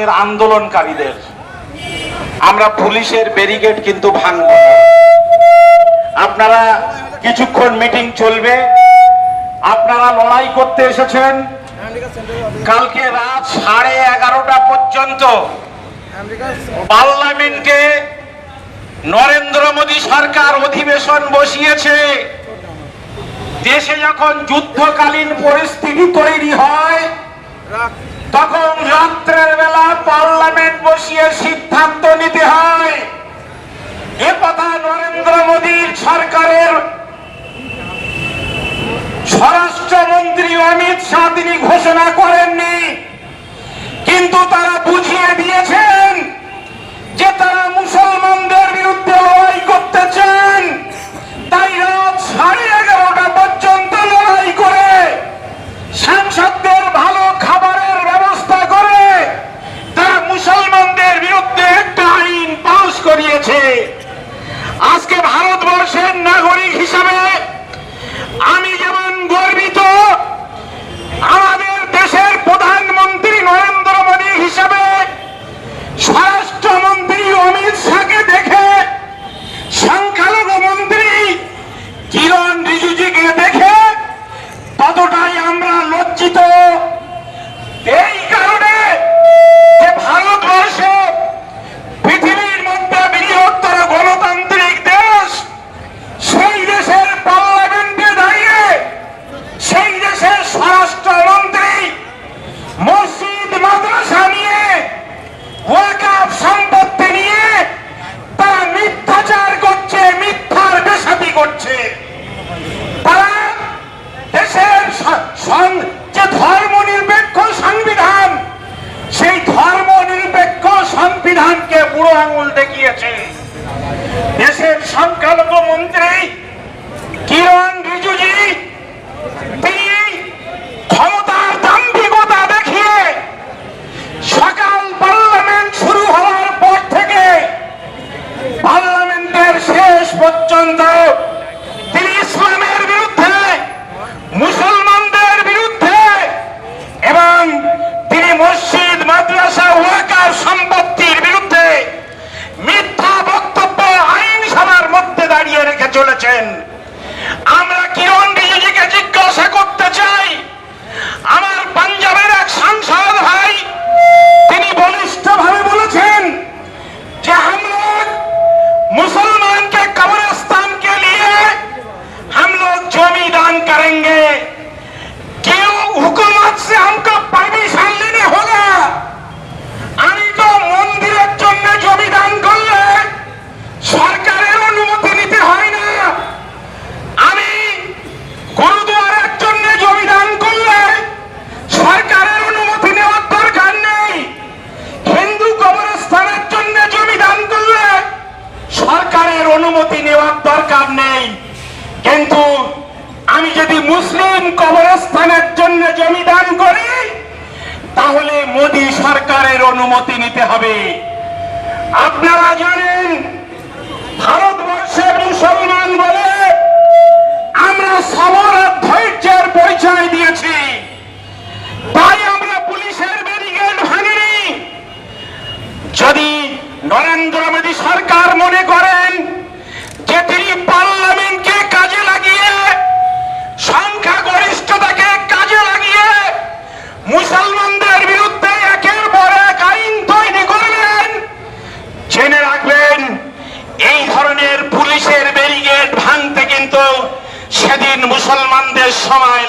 আমাদের আন্দোলনকারীদের। আমরা পুলিশের ব্যারিকেড কিন্তু ভাঙব আপনারা কিছুক্ষণ মিটিং চলবে। আপনারা লড়াই করতে এসেছেন। কালকে রাত সাড়ে এগারোটা পর্যন্ত পার্লামেন্টে নরেন্দ্র মোদী সরকার অধিবেশন বসিয়েছে। দেশে যখন যুদ্ধকালীন পরিস্থিতি তৈরি সংবিধানকে বুড়ো আঙুল দেখিয়েছে। দেশের সংখ্যালঘু মন্ত্রী কিরণ রিজুজি ক্ষমতার সকাল পার্লামেন্ট শুরু হওয়ার পর থেকে শেষ পর্যন্ত Musa মুসলিম কবরস্থানের জন্য জমি দান করি, তাহলে মোদী সরকারের অনুমতি নিতে হবে। আপনারা জানেন, ভারতবর্ষের মুসলমান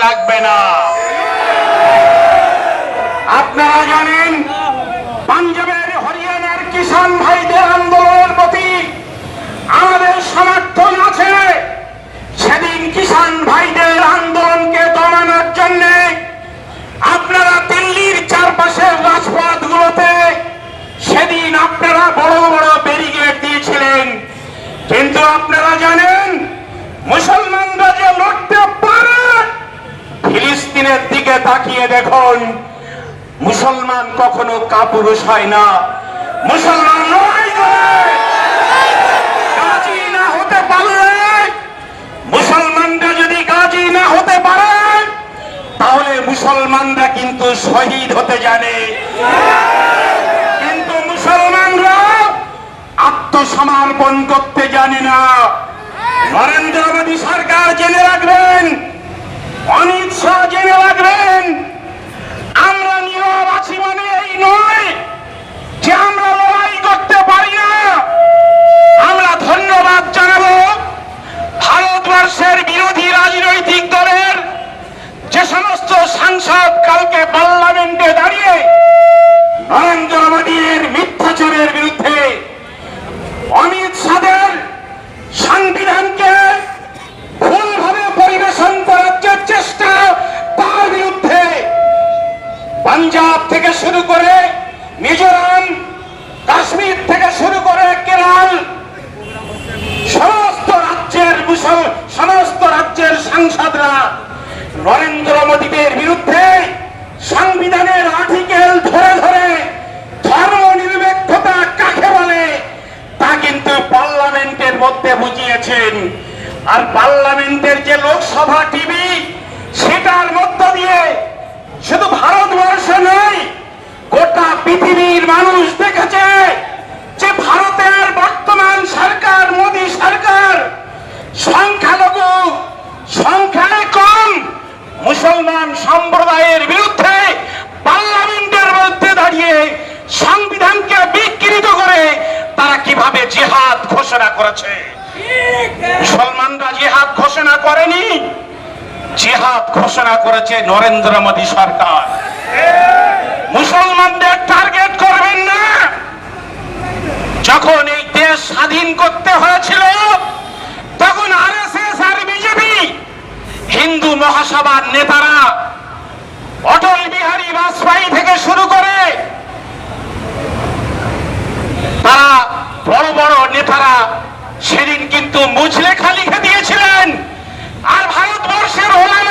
লাগবে না। আপনারা জানেন পাঞ্জাবের হরিয়ানার কিষান ভাইদের আন্দোলনের প্রতি আমাদের সমর্থন আছে সেদিন কিষান ভাইদের আন্দোলনকে দমানোর জন্য আপনারা দিল্লির চারপাশের রাজপথগুলোতে সেদিন আপনারা বড় বড় ব্যারিকেড দিয়েছিলেন কিন্তু আপনারা জানেন মুসলমানরা যে লড়তে পারে ফিলিস্তিনের দিকে তাকিয়ে দেখুন মুসলমান কখনো কাপুরুষ হয় না। মুসলমান লড়াই করে গাজী না হতে পারলে মুসলমানরা যদি গাজী না হতে পারে তাহলে মুসলমানরা কিন্তু শহীদ হতে জানে কিন্তু মুসলমানরা আত্মসমর্পণ করতে জানে না নরেন্দ্র মোদী সরকার জেনে রাখবেন অমিত শাহ জেনে রাখবেন আমরা নীরব আছি মানে এই নয় যে আমরা লড়াই করতে পারি না আমরা ধন্যবাদ জানাব ভারতবর্ষের বিরোধী রাজনৈতিক দলের যে সমস্ত সাংসদ কালকে পার্লামেন্টে দাঁড়িয়ে নরেন্দ্র মোদীর মিথ্যাচারের বিরুদ্ধে অমিত শাহের সংবিধানকে ভুলভাবে পরিবেশন করার যে চেষ্টা তার বিরুদ্ধে পাঞ্জাব থেকে শুরু করে মিজোরাম কাশ্মীর থেকে শুরু করে কেরল সমস্ত রাজ্যের মুসল সমস্ত রাজ্যের সাংসদরা নরেন্দ্র মোদীদের বিরুদ্ধে সংবিধানের আর্টিকেল ধরে ধরে ধর্ম নিরপেক্ষতা কাকে বলে তা কিন্তু পার্লামেন্টের মধ্যে বুঝিয়েছেন আর পার্লামেন্টের যে লোকসভা টিভি সেটার মধ্য দিয়ে শুধু ভারতবর্ষ নয় গোটা পৃথিবীর মানুষ দেখেছে যে ভারতের বর্তমান সরকার মোদী সরকার সংখ্যালঘু সংখ্যায় কম মুসলমান সম্প্রদায়ের বিরুদ্ধে পার্লামেন্টের মধ্যে দাঁড়িয়ে সংবিধানকে বিকৃত করে তারা কীভাবে জেহাদ ঘোষণা করেছে মুসলমানরা জেহাদ ঘোষণা করেনি জেহাদ ঘোষণা করেছে নরেন্দ্র মোদী সরকার। মুসলমানদের টার্গেট করবেন না। যখন এই দেশ স্বাধীন করতে হয়েছিল, তখন আরএসএস আর বিজেপি, হিন্দু মহাসভার নেতারা অটল বিহারী বাজপেয়ী থেকে শুরু করে তারা বড় বড় নেতারা সেদিন কিন্তু মুচলেখা লিখে দিয়েছিলেন। আর ভারতবর্ষের ওলামায়ে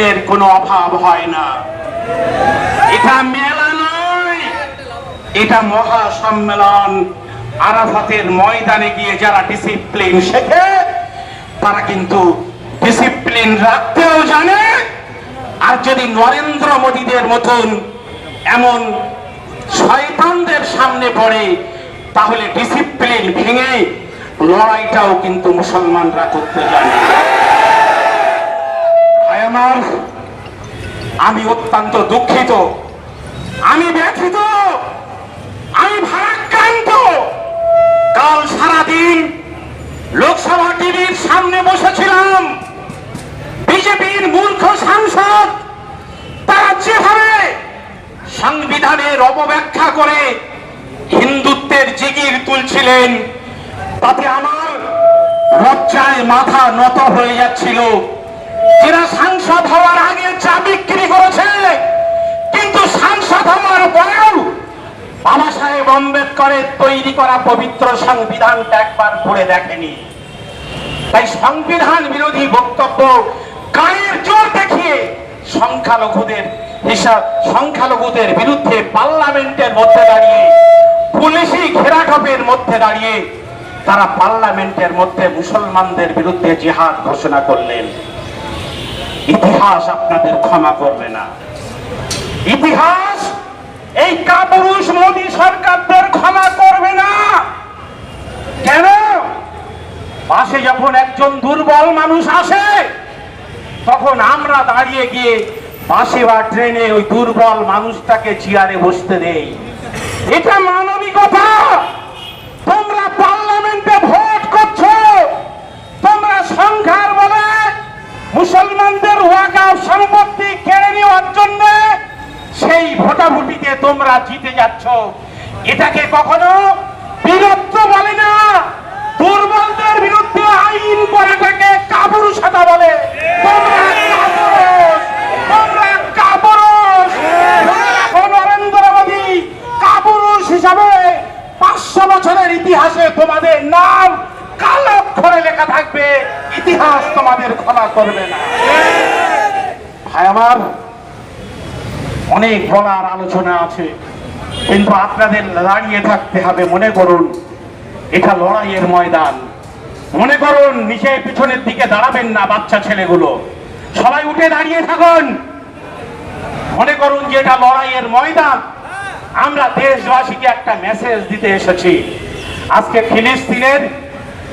ডিসিপ্লিনের কোনো অভাব হয় না। এটা মেলা নয়, এটা মহা সম্মেলন আরাফাতের ময়দানে গিয়ে যারা ডিসিপ্লিন শেখে, তারা কিন্তু ডিসিপ্লিন রাখতেও জানে। আর যদি নরেন্দ্র মোদীদের মতন এমন শয়তানদের সামনে পড়ে, তাহলে ডিসিপ্লিন ভেঙে লড়াইটাও কিন্তু মুসলমানরা করতে জানে। আমার। আমি অত্যন্ত দুঃখিত। আমি ব্যথিত। আমি ভারাক্রান্ত। কাল সারাদিন লোকসভা টিভির সামনে বসেছিলাম। বিজেপির মূর্খ সাংসদ তারা যেভাবে সংবিধানের অপব্যাখ্যা করে হিন্দুত্বের জিগির তুলছিলেন, তাতে আমার লজ্জায় মাথা নত হয়ে যাচ্ছিল। যারা সাংসদ হওয়ার আগে চা বিক্রি করেছে, কিন্তু সাংসদ হওয়ার পরেও বাবা সাহেব আম্বেদকরের তৈরি করা পবিত্র সংবিধানটা একবার পড়ে দেখেনি। তাই সংবিধান বিরোধী বক্তব্য গায়ের জোর দেখিয়ে সংখ্যালঘুদের হিসাব, সংখ্যালঘুদের বিরুদ্ধে পার্লামেন্টের মধ্যে দাঁড়িয়ে, পুলিশি ঘেরাটপের মধ্যে দাঁড়িয়ে তারা পার্লামেন্টের মধ্যে মুসলমানদের বিরুদ্ধে জিহাদ ঘোষণা করলেন। ইতিহাস আপনাদের ক্ষমা করবে না। ইতিহাস, এই কাপুরুষ মোদী সরকারদের ক্ষমা করবে না। কেন? পাশে যখন একজন দুর্বল মানুষ আসে, তখন আমরা দাঁড়িয়ে গিয়ে বাসে বা ট্রেনে ওই দুর্বল মানুষটাকে চেয়ারে বসতে দেই। এটা মানবিকতা তোমরা পার্লামেন্টে ভোট করছ তোমরা সংখ্যার বলে ওয়াকাফ সম্পত্তি কেড়ে নেওয়ার জন্য সেই ভোটাভুটিতে তোমরা জিতে যাচ্ছ। এটাকে কখনো বীরত্ব বলে না, দুর্বলদের বিরুদ্ধে আইন করাটাকে কাপুরুষতা বলে। পাঁচশো বছরের ইতিহাসে তোমাদের নাম কালো অক্ষরে লেখা থাকবে, ইতিহাস তোমাদের ক্ষমা করবে না। ভাই, আমার অনেক বলার আলোচনা আছে, কিন্তু আপনাদের দাঁড়িয়ে থাকতে হবে, মনে করুন, এটা লড়াইয়ের ময়দান। মনে করুন, নিচে পিছনের দিকে দাঁড়াবেন না বাচ্চা ছেলেগুলো। সবাই উঠে দাঁড়িয়ে থাকুন। মনে করুন যে এটা লড়াইয়ের ময়দান। আমরা দেশবাসীকে একটা মেসেজ দিতে এসেছি। আজকে ফিলিস্তিনের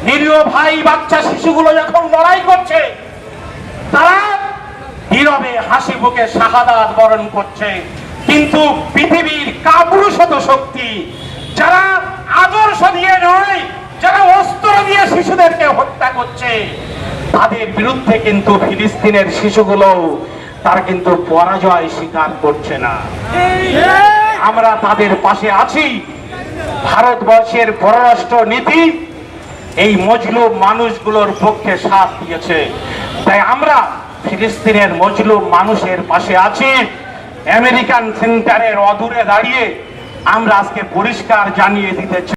নিরীহ ভাই বাচ্চা শিশুগুলো যখন লড়াই করছে, তারা নীরবে হাসি মুখে শাহাদাত বরণ করছে। কিন্তু পৃথিবীর কাপুরুষত শক্তি, যারা আদর্শ দিয়ে নয়, যারা অস্ত্র দিয়ে শিশুদেরকে হত্যা করছে, তাদের বিরুদ্ধে কিন্তু ফিলিস্তিনের শিশুগুলো, তারা কিন্তু পরাজয় স্বীকার করছে না। আমরা তাদের পাশে আছি। ভারতবর্ষের পররাষ্ট্র নীতি এই মজলুম মানুষগুলোর পক্ষে সাথ দিয়েছে। তাই আমরা ফিলিস্তিনের মজলুম মানুষের পাশে আছি। আমেরিকান সেন্টারের অদূরে দাঁড়িয়ে আমরা আজকে পরিষ্কার জানিয়ে দিতে